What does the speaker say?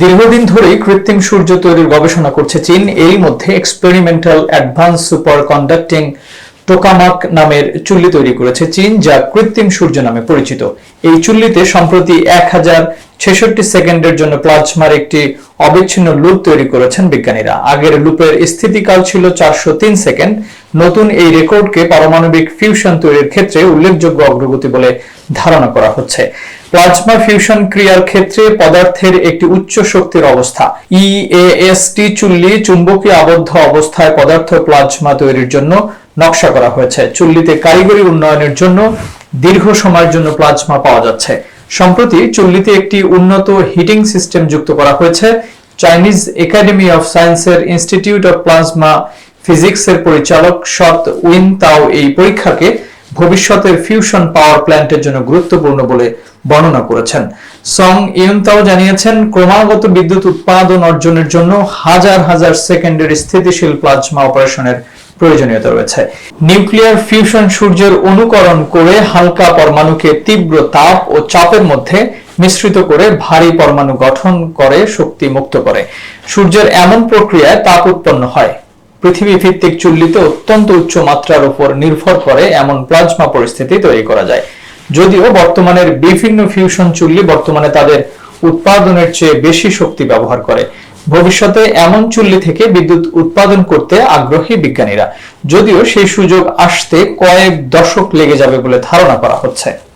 দীর্ঘদিন ধরেই কৃত্রিম সূর্য তৈরির গবেষণা করছে চীন এই মধ্যে experimental advance superconducting tokamak নামের চুল্লি তৈরি করেছে চীন, যা কৃত্রিম সূর্য নামে পরিচিত। এই চুল্লিতে সম্প্রতি এক হাজার ছেষট্টি সেকেন্ডের জন্য প্লাজমার একটি অবিচ্ছিন্ন লুপ তৈরি করেছেন বিজ্ঞানীরা। আগের লুপের স্থিতিকাল ছিল চারশো তিন সেকেন্ড। নতুন এই রেকর্ডকে পারমাণবিক ফিউশন তৈরির ক্ষেত্রে উল্লেখযোগ্য অগ্রগতি বলে ধারণা করা হচ্ছে। প্লাজমা ফিউশন ক্রিয়ার ক্ষেত্রে পদার্থের একটি উচ্চ শক্তির অবস্থা। E ইএএসটি চুল্লি চুম্বকীয় আবদ্ধ অবস্থায় পদার্থ প্লাজমা তৈরির জন্য নকশা করা হয়েছে। চুল্লিতে কারিগরি উন্নয়নের জন্য দীর্ঘ সময়ের জন্য প্লাজমা পাওয়া যাচ্ছে। সম্প্রতি চুল্লিতে একটি উন্নত হিটিং সিস্টেম যুক্ত করা হয়েছে, চাইনিজ একাডেমি অফ সায়েন্সের ইনস্টিটিউট অফ প্লাজমা ফিজিক্সের পরিচালক সৎ উইন তাও এই পরীক্ষাকে ভবিষ্যতের ফিউশন পাওয়ার প্ল্যান্টের জন্য গুরুত্বপূর্ণ বলে বর্ণনা করেছেন। সং ইউনতাও জানিয়েছেন, ক্রমাগত বিদ্যুৎ উৎপাদন অর্জনের জন্য হাজার হাজার সেকেন্ডের স্থিতিশীল প্লাজমা অপারেশনের প্রয়োজনীয়তা রয়েছে। নিউক্লিয়ার ফিউশন সূর্যের অনুকরণ করে হালকা পরমাণুকে তীব্র তাপ ও চাপের মধ্যে মিশ্রিত করে ভারী পরমাণু গঠন করে শক্তি মুক্ত করে। সূর্যের এমন প্রক্রিয়ায় তাপ উৎপন্ন হয়। পৃথিবী ভিত্তিক চুল্লিতে অত্যন্ত উচ্চ মাত্রার উপর নির্ভর করে এমন প্লাজমা পরিস্থিতি তৈরি করা যায়। যদিও বর্তমানের বিভিন্ন ফিউশন চুল্লি বর্তমানে তাদের উৎপাদনের চেয়ে বেশি শক্তি ব্যবহার করে। ভবিষ্যতে এমন চুল্লি থেকে বিদ্যুৎ উৎপাদন করতে আগ্রহী বিজ্ঞানীরা। যদিও সেই সুযোগ আসতে কয়েক দশক লেগে যাবে বলে ধারণা করা হচ্ছে।